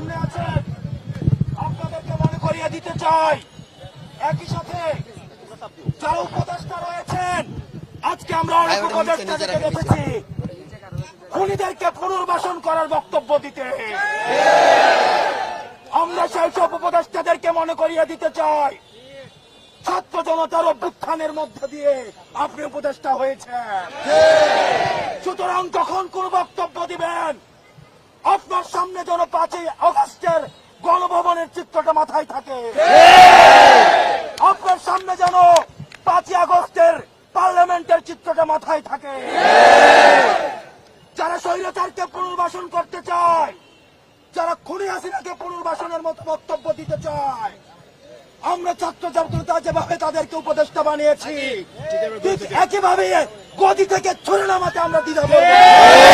সামনে আছেন আপনাদেরকে মনে করিয়ে দিতে চাই। একই সাথে যারা উপদেষ্টা রয়েছেন আজকে আমরা অনেক উপদেষ্টাদেরকে দেখেছি। খুনিদেরকে পুনর্বাসন করার বক্তব্য দিতে। আমরা সেই সব উপদেষ্টাদেরকে মনে করিয়ে দিতে চাই। ছাত্র জনতার অভ্যুত্থানের মধ্যে দিয়ে আপনি উপদেষ্টা হয়েছেন। সুতরাং যখন কোন বক্তব্য দিবেন সামনে যেন পাঁচই অগস্টের গণভবনের চিত্রটা মাথায় থাকে আপনার সামনে যেন পাঁচই আগস্টের পার্লামেন্টের চিত্রটা মাথায় থাকে যারা স্বৈরাচারকে পুনর্বাসন করতে চায়, যারা খুনি হাসিনাকে পুনর্বাসনের মতো বক্তব্য দিতে চায়, আমরা ছাত্র জনতা যেভাবে তাদেরকে উপদেষ্টা বানিয়েছি একইভাবে গদি থেকে ছুড়ে নামাতে আমরা করব না।